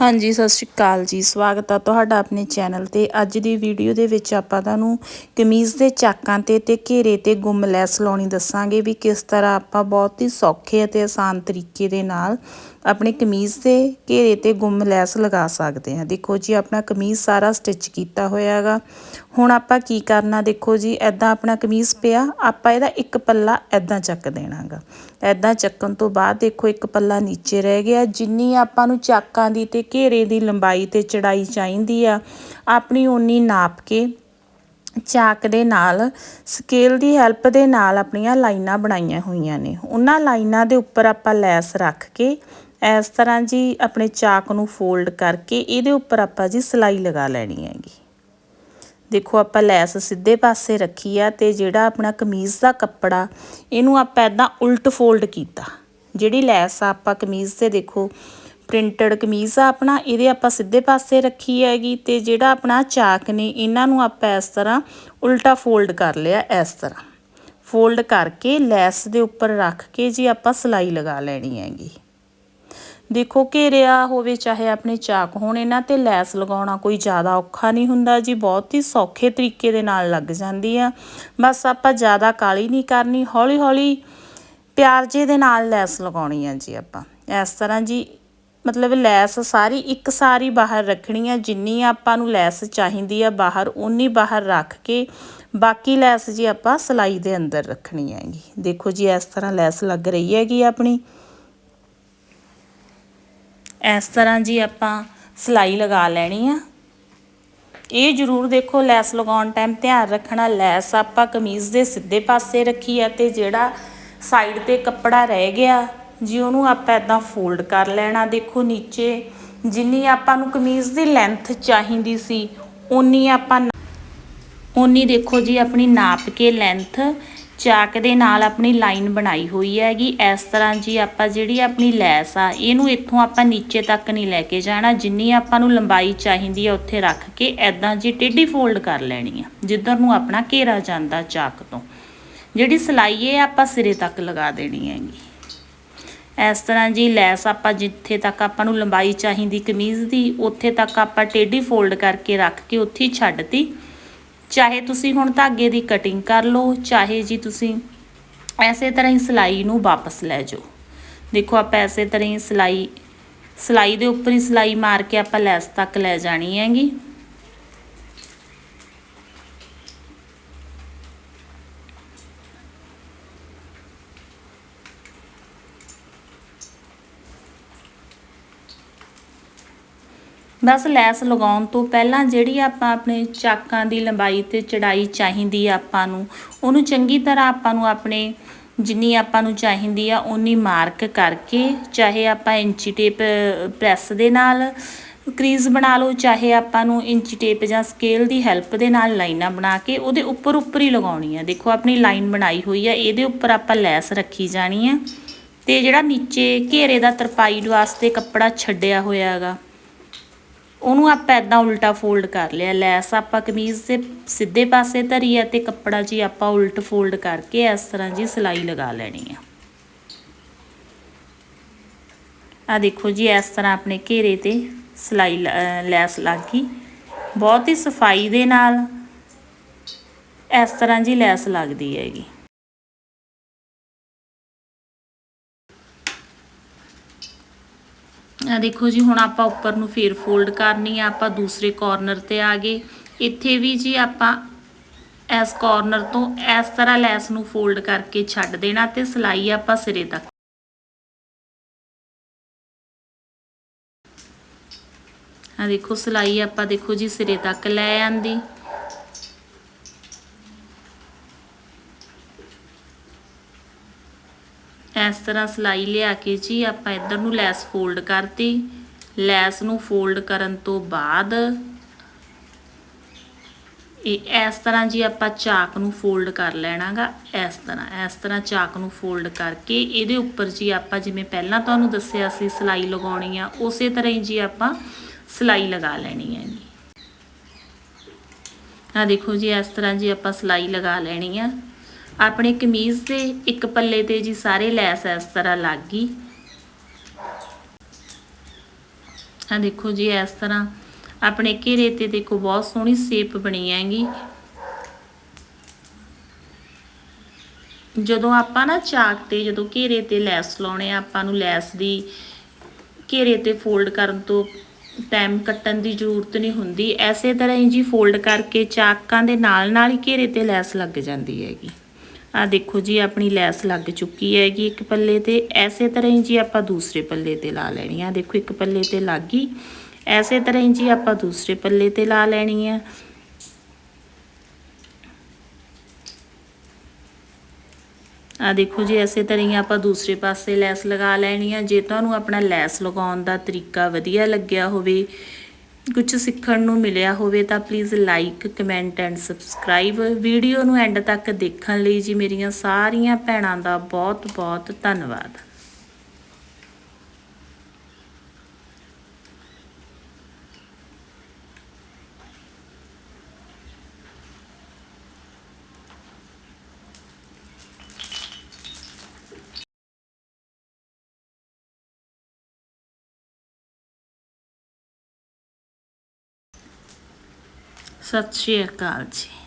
ਹਾਂਜੀ, ਸਤਿ ਸ਼੍ਰੀ ਅਕਾਲ ਜੀ। ਸਵਾਗਤ ਆ ਤੁਹਾਡਾ ਆਪਣੇ ਚੈਨਲ ਤੇ। ਅੱਜ ਦੀ ਵੀਡੀਓ ਦੇ ਵਿੱਚ ਆਪਾਂ ਤੁਹਾਨੂੰ ਕਮੀਜ਼ ਦੇ ਚਾਕਾਂ ਤੇ ਤੇ ਘੇਰੇ ਤੇ ਗੁੰਮ ਲੈਸ ਲਾਉਣੀ ਦੱਸਾਂਗੇ ਵੀ ਕਿਸ ਤਰ੍ਹਾਂ ਆਪਾਂ ਬਹੁਤ ਹੀ ਸੌਖੇ ਅਤੇ ਆਸਾਨ ਤਰੀਕੇ ਦੇ ਨਾਲ ਆਪਣੇ ਕਮੀਜ਼ ਦੇ ਘੇਰੇ ਤੇ ਗੁੰਮ ਲੈਸ ਲਗਾ ਸਕਦੇ ਹਾਂ। ਦੇਖੋ ਜੀ, ਆਪਣਾ ਕਮੀਜ਼ ਸਾਰਾ ਸਟਿਚ ਕੀਤਾ ਹੋਇਆ ਹੈਗਾ। ਹੁਣ ਆਪਾਂ ਕੀ ਕਰਨਾ? ਦੇਖੋ ਜੀ ਐਦਾਂ ਆਪਣਾ ਕਮੀਜ਼ ਪਿਆ, ਆਪਾਂ ਇਹਦਾ ਇੱਕ ਪੱਲਾ ਐਦਾਂ ਚੱਕ ਦੇਣਾਗਾ। ਐਦਾਂ ਚੱਕਣ ਤੋਂ ਬਾਅਦ ਦੇਖੋ, ਇੱਕ ਪੱਲਾ ਨੀਚੇ ਰਹਿ ਗਿਆ। ਜਿੰਨੀ ਆਪਾਂ ਨੂੰ ਚਾਕਾਂ ਦੀ ਤੇ ਘੇਰੇ ਦੀ ਲੰਬਾਈ ਤੇ ਚੜਾਈ ਚਾਹੀਦੀ ਆ, ਆਪਣੀ ਓਨੀ ਨਾਪ ਕੇ ਚਾਕ ਦੇ ਨਾਲ ਸਕੇਲ ਦੀ ਹੈਲਪ ਦੇ ਨਾਲ ਆਪਣੀਆਂ ਲਾਈਨਾਂ ਬਣਾਈਆਂ ਹੋਈਆਂ ਨੇ। ਉਹਨਾਂ ਲਾਈਨਾਂ ਦੇ ਉੱਪਰ ਆਪਾਂ ਲੈਸ ਰੱਖ ਕੇ, ਇਸ ਤਰ੍ਹਾਂ ਜੀ ਆਪਣੇ ਚਾਕ ਨੂੰ ਫੋਲਡ ਕਰਕੇ, ਇਹਦੇ ਉੱਪਰ ਆਪਾਂ ਜੀ ਸਲਾਈ ਲਗਾ ਲੈਣੀ ਹੈਗੀ। ਦੇਖੋ, ਆਪਾਂ ਲੈਸ ਸਿੱਧੇ ਪਾਸੇ ਰੱਖੀ ਆ ਤੇ ਜਿਹੜਾ ਆਪਣਾ ਕਮੀਜ਼ ਦਾ ਕੱਪੜਾ, ਇਹਨੂੰ ਆਪਾਂ ਇਦਾਂ ਉਲਟ ਫੋਲਡ ਕੀਤਾ। ਜਿਹੜੀ ਲੈਸ ਆ, ਆਪਾਂ ਕਮੀਜ਼ ਤੇ ਦੇਖੋ ਪ੍ਰਿੰਟਡ ਕਮੀਜ਼ ਆ ਆਪਣਾ, ਇਹਦੇ ਆਪਾਂ ਸਿੱਧੇ ਪਾਸੇ ਰੱਖੀ ਹੈਗੀ ਤੇ ਜਿਹੜਾ ਆਪਣਾ ਚਾਕ ਨੇ, ਇਹਨਾਂ ਨੂੰ ਆਪਾਂ ਇਸ ਤਰ੍ਹਾਂ ਉਲਟਾ ਫੋਲਡ ਕਰ ਲਿਆ, ਇਸ ਤਰ੍ਹਾਂ। ਫੋਲਡ ਕਰਕੇ ਲੈਸ ਦੇ ਉੱਪਰ ਰੱਖ ਕੇ ਜੀ ਆਪਾਂ ਸਲਾਈ ਲਗਾ ਲੈਣੀ ਹੈਗੀ। ਦੇਖੋ ਘੇਰਿਆ ਹੋਵੇ ਚਾਹੇ ਆਪਣੇ ਚਾਕ ਹੋਣ, ਇਹਨਾਂ ਤੇ ਲੈਸ ਲਗਾਉਣਾ ਕੋਈ ਜ਼ਿਆਦਾ ਔਖਾ ਨਹੀਂ ਹੁੰਦਾ ਜੀ, ਬਹੁਤ ਹੀ ਸੌਖੇ ਤਰੀਕੇ ਦੇ ਨਾਲ ਲੱਗ ਜਾਂਦੀ ਆ। ਬਸ ਆਪਾਂ ਜ਼ਿਆਦਾ ਕਾਲੀ ਨਹੀਂ ਕਰਨੀ ਹੌਲੀ ਹੌਲੀ ਪਿਆਰ ਜੇ ਦੇ ਨਾਲ ਲੈਸ ਲਗਾਉਣੀ ਆ ਜੀ ਆਪਾਂ। ਇਸ ਤਰ੍ਹਾਂ ਜੀ, ਮਤਲਬ ਲੈਸ ਸਾਰੀ ਇੱਕ ਸਾਰੀ ਬਾਹਰ ਰੱਖਣੀ ਆ, ਜਿੰਨੀ ਆਪਾਂ ਨੂੰ ਲੈਸ ਚਾਹੀਦੀ ਆ ਬਾਹਰ ਉਨੀ ਬਾਹਰ ਰੱਖ ਕੇ ਬਾਕੀ ਲੈਸ ਜੀ ਆਪਾਂ ਸਲਾਈ ਦੇ ਅੰਦਰ ਰੱਖਣੀ ਹੈਗੀ। ਦੇਖੋ ਜੀ, ਇਸ ਤਰ੍ਹਾਂ ਲੈਸ ਲੱਗ ਰਹੀ ਹੈਗੀ ਆਪਣੀ। ਇਸ ਤਰ੍ਹਾਂ ਜੀ ਆਪਾਂ ਸਿਲਾਈ ਲਗਾ ਲੈਣੀ ਆ। ਇਹ ਜ਼ਰੂਰ ਦੇਖੋ, ਲੈਸ ਲਗਾਉਣ ਟਾਈਮ ਧਿਆਨ ਰੱਖਣਾ। ਲੈਸ ਆਪਾਂ ਕਮੀਜ਼ ਦੇ ਸਿੱਧੇ ਪਾਸੇ ਰੱਖੀ ਆ ਤੇ ਜਿਹੜਾ ਸਾਈਡ ਤੇ ਕੱਪੜਾ ਰਹਿ ਗਿਆ, ਜੀ ਉਹਨੂੰ ਆਪਾਂ ਇਦਾਂ ਫੋਲਡ ਕਰ ਲੈਣਾ। ਦੇਖੋ ਨੀਚੇ ਜਿੰਨੀ ਆਪਾਂ ਨੂੰ ਕਮੀਜ਼ ਦੀ ਲੈਂਥ ਚਾਹੀਦੀ ਸੀ ਉਨੀ ਆਪਾਂ ਉਨੀ ਦੇਖੋ ਜੀ ਆਪਣੀ ਨਾਪ ਕੇ ਲੈਂਥ ਚਾਕ ਦੇ ਨਾਲ ਆਪਣੀ ਲਾਈਨ ਬਣਾਈ ਹੋਈ ਹੈਗੀ। ਇਸ ਤਰ੍ਹਾਂ ਜੀ ਆਪਾਂ ਜਿਹੜੀ ਆਪਣੀ ਲੈਸ ਆ, ਇਹਨੂੰ ਇੱਥੋਂ ਆਪਾਂ ਨੀਚੇ ਤੱਕ ਨਹੀਂ ਲੈ ਕੇ ਜਾਣਾ। ਜਿੰਨੀ ਆਪਾਂ ਨੂੰ ਲੰਬਾਈ ਚਾਹੀਦੀ ਆ, ਉੱਥੇ ਰੱਖ ਕੇ ਐਦਾਂ ਜੀ ਟੇਢੀ ਫੋਲਡ ਕਰ ਲੈਣੀ ਆ, ਜਿੱਧਰ ਨੂੰ ਆਪਣਾ ਘੇਰਾ ਜਾਂਦਾ ਚਾਕ ਤੋਂ। ਜਿਹੜੀ ਸਲਾਈ ਹੈ ਆਪਾਂ ਸਿਰੇ ਤੱਕ ਲਗਾ ਦੇਣੀ ਹੈਗੀ। ਇਸ ਤਰ੍ਹਾਂ ਜੀ ਲੈਸ ਆਪਾਂ ਜਿੱਥੇ ਤੱਕ ਆਪਾਂ ਨੂੰ ਲੰਬਾਈ ਚਾਹੀਦੀ ਕਮੀਜ਼ ਦੀ, ਉੱਥੇ ਤੱਕ ਆਪਾਂ ਟੇਢੀ ਫੋਲਡ ਕਰਕੇ ਰੱਖ ਕੇ ਉੱਥੇ ਹੀ ਛੱਡਤੀ। ਚਾਹੇ ਤੁਸੀਂ ਹੁਣ ਧਾਗੇ ਦੀ ਕਟਿੰਗ ਕਰ ਲਓ, ਚਾਹੇ ਜੀ ਤੁਸੀਂ ਐਸੇ ਤਰ੍ਹਾਂ ਹੀ ਸਿਲਾਈ ਨੂੰ ਵਾਪਸ ਲੈ ਜਾਓ। ਦੇਖੋ, ਆਪਾਂ ਐਸੇ ਤਰ੍ਹਾਂ ਹੀ ਸਿਲਾਈ ਸਿਲਾਈ ਦੇ ਉੱਪਰ ਹੀ ਸਿਲਾਈ ਮਾਰ ਕੇ ਆਪਾਂ ਲੈਸ ਤੱਕ ਲੈ ਜਾਣੀ ਹੈਗੀ। ਬਸ ਲੈਸ ਲਗਾਉਣ ਤੋਂ ਪਹਿਲਾਂ ਜਿਹੜੀ ਆਪਾਂ ਆਪਣੇ ਚਾਕਾਂ ਦੀ ਲੰਬਾਈ ਤੇ ਚੜਾਈ ਚਾਹੀਦੀ ਆ ਆਪਾਂ ਨੂੰ, ਉਹਨੂੰ ਚੰਗੀ ਤਰ੍ਹਾਂ ਆਪਾਂ ਨੂੰ ਆਪਣੇ ਜਿੰਨੀ ਆਪਾਂ ਨੂੰ ਚਾਹੀਦੀ ਆ ਉਨੀ ਮਾਰਕ ਕਰਕੇ, ਚਾਹੇ ਆਪਾਂ ਇੰਚੀ ਟੇਪ ਪ੍ਰੈਸ ਦੇ ਨਾਲ ਕਰੀਜ਼ ਬਣਾ ਲਓ, ਚਾਹੇ ਆਪਾਂ ਨੂੰ ਇੰਚੀ ਟੇਪ ਜਾਂ ਸਕੇਲ ਦੀ ਹੈਲਪ ਦੇ ਨਾਲ ਲਾਈਨਾਂ ਬਣਾ ਕੇ ਉਹਦੇ ਉੱਪਰ ਉੱਪਰ ਹੀ ਲਗਾਉਣੀ ਆ। ਦੇਖੋ ਆਪਣੀ ਲਾਈਨ ਬਣਾਈ ਹੋਈ ਆ, ਇਹਦੇ ਉੱਪਰ ਆਪਾਂ ਲੈਸ ਰੱਖੀ ਜਾਣੀ ਆ। ਤੇ ਜਿਹੜਾ ਨੀਚੇ ਘੇਰੇ ਦਾ ਤਰਪਾਈ ਵਾਸਤੇ ਕੱਪੜਾ ਛੱਡਿਆ ਹੋਇਆ ਹੈਗਾ ਉਹਨੂੰ ਆਪਾਂ ਇਦਾਂ ਉਲਟਾ ਫੋਲਡ ਕਰ ਲਿਆ, ਲੈਸ ਆਪਾਂ ਕਮੀਜ਼ ਦੇ ਸਿੱਧੇ ਪਾਸੇ ਧਰੀ ਹੈ ਤੇ ਕੱਪੜਾ ਜੀ ਆਪਾਂ ਉਲਟ ਫੋਲਡ ਕਰਕੇ ਇਸ ਤਰ੍ਹਾਂ ਜੀ ਸਿਲਾਈ ਲਗਾ ਲੈਣੀ ਆ। ਆ ਦੇਖੋ ਜੀ ਇਸ ਤਰ੍ਹਾਂ ਆਪਣੇ ਘੇਰੇ ਤੇ ਸਲਾਈ ਲੈਸ ਲੱਗ ਗਈ। ਬਹੁਤ ਹੀ ਸਫ਼ਾਈ ਦੇ ਨਾਲ ਇਸ ਤਰ੍ਹਾਂ ਜੀ ਲੈਸ ਲੱਗਦੀ ਹੈਗੀ। ਆ ਦੇਖੋ ਜੀ, ਹੁਣ ਆਪਾਂ ਉੱਪਰ ਨੂੰ ਫੇਰ ਫੋਲਡ ਕਰਨੀ ਆ, ਆਪਾਂ ਦੂਸਰੇ ਕਾਰਨਰ ਤੇ ਆ ਗਏ। ਇੱਥੇ ਵੀ ਜੀ ਆਪਾਂ ਇਸ ਕਾਰਨਰ ਤੋਂ ਇਸ ਤਰ੍ਹਾਂ ਲੈਸ ਨੂੰ ਫੋਲਡ ਕਰਕੇ ਛੱਡ ਦੇਣਾ ਤੇ ਸਲਾਈ ਆਪਾਂ ਸਿਰੇ ਤੱਕ। ਆ ਦੇਖੋ, ਸਲਾਈ ਆਪਾਂ ਦੇਖੋ ਜੀ ਸਿਰੇ ਤੱਕ ਲੈ ਆਂਦੀ। ਇਸ ਤਰ੍ਹਾਂ ਸਲਾਈ ਲਿਆ ਕੇ ਜੀ ਆਪਾਂ ਇੱਧਰ ਨੂੰ ਲੈਸ ਫੋਲਡ ਕਰਤੀ। ਲੈਸ ਨੂੰ ਫੋਲਡ ਕਰਨ ਤੋਂ ਬਾਅਦ ਇਹ ਇਸ ਤਰ੍ਹਾਂ ਜੀ ਆਪਾਂ ਚਾਕ ਨੂੰ ਫੋਲਡ ਕਰ ਲੈਣਾਗਾ, ਇਸ ਤਰ੍ਹਾਂ ਇਸ ਤਰ੍ਹਾਂ ਚਾਕ ਨੂੰ ਫੋਲਡ ਕਰਕੇ ਇਹਦੇ ਉੱਪਰ ਜੀ ਆਪਾਂ ਜਿਵੇਂ ਪਹਿਲਾਂ ਤੁਹਾਨੂੰ ਦੱਸਿਆ ਸੀ ਸਲਾਈ ਲਗਾਉਣੀ ਆ, ਉਸੇ ਤਰ੍ਹਾਂ ਹੀ ਜੀ ਆਪਾਂ ਸਲਾਈ ਲਗਾ ਲੈਣੀ ਹੈ ਜੀ। ਆ ਦੇਖੋ ਜੀ ਇਸ ਤਰ੍ਹਾਂ ਜੀ ਆਪਾਂ ਸਲਾਈ ਲਗਾ ਲੈਣੀ ਆ। ਆਪਣੇ ਕਮੀਜ਼ ਦੇ ਇੱਕ ਪੱਲੇ ਤੇ ਜੀ ਸਾਰੇ ਲੈਸ ਇਸ ਤਰ੍ਹਾਂ ਲੱਗ ਗਈ। ਆ ਦੇਖੋ ਜੀ ਇਸ ਤਰ੍ਹਾਂ ਆਪਣੇ ਘੇਰੇ ਤੇ ਦੇਖੋ ਬਹੁਤ ਸੋਹਣੀ ਸ਼ੇਪ ਬਣੀ ਹੈਗੀ। ਜਦੋਂ ਆਪਾਂ ਨਾ ਚਾਕ ਤੇ ਜਦੋਂ ਘੇਰੇ ਤੇ ਲੈਸ ਲਾਉਣੇ ਆ, ਆਪਾਂ ਨੂੰ ਲੈਸ ਦੀ ਘੇਰੇ ਤੇ ਫੋਲਡ ਕਰਨ ਤੋਂ ਟਾਈਮ ਕੱਟਣ ਦੀ ਜ਼ਰੂਰਤ ਨਹੀਂ ਹੁੰਦੀ। ਐਸੇ ਤਰ੍ਹਾਂ ਹੀ ਜੀ ਫੋਲਡ ਕਰਕੇ ਚਾਕਾਂ ਦੇ ਨਾਲ ਨਾਲ ਹੀ ਘੇਰੇ ਤੇ ਲੈਸ ਲੱਗ ਜਾਂਦੀ ਹੈਗੀ। ਆ ਦੇਖੋ ਜੀ, ਆਪਣੀ ਲੈਸ ਲੱਗ ਚੁੱਕੀ ਹੈਗੀ ਇੱਕ ਪੱਲੇ ਤੇ। ਐਸੇ ਤਰ੍ਹਾਂ ਹੀ ਜੀ ਆਪਾਂ ਦੂਸਰੇ ਪੱਲੇ ਤੇ ਲਾ ਲੈਣੀ ਆ। ਦੇਖੋ, ਇੱਕ ਪੱਲੇ ਤੇ ਲੱਗ ਗਈ। ਐਸੇ ਤਰ੍ਹਾਂ ਹੀ ਜੀ ਆਪਾਂ ਦੂਸਰੇ ਪੱਲੇ ਤੇ ਲਾ ਲੈਣੀ ਆ। ਆ ਦੇਖੋ ਜੀ, ਐਸੇ ਤਰ੍ਹਾਂ ਹੀ ਆਪਾਂ ਦੂਸਰੇ ਪਾਸੇ ਲੈਸ ਲਗਾ ਲੈਣੀ ਆ। ਜੇ ਤੁਹਾਨੂੰ ਆਪਣਾ ਲੈਸ ਲਗਾਉਣ ਦਾ ਤਰੀਕਾ ਵਧੀਆ ਲੱਗਿਆ ਹੋਵੇ ਕੁਝ ਸਿੱਖਣ ਨੂੰ ਮਿਲਿਆ ਹੋਵੇ ਤਾਂ please like comment and subscribe video ਨੂੰ ਐਂਡ ਤੱਕ ਦੇਖਣ ਲਈ ਜੀ ਮੇਰੀਆਂ ਸਾਰੀਆਂ ਭੈਣਾਂ ਦਾ ਬਹੁਤ ਬਹੁਤ ਧੰਨਵਾਦ। ਸਤਿ ਸ਼੍ਰੀ ਅਕਾਲ ਜੀ।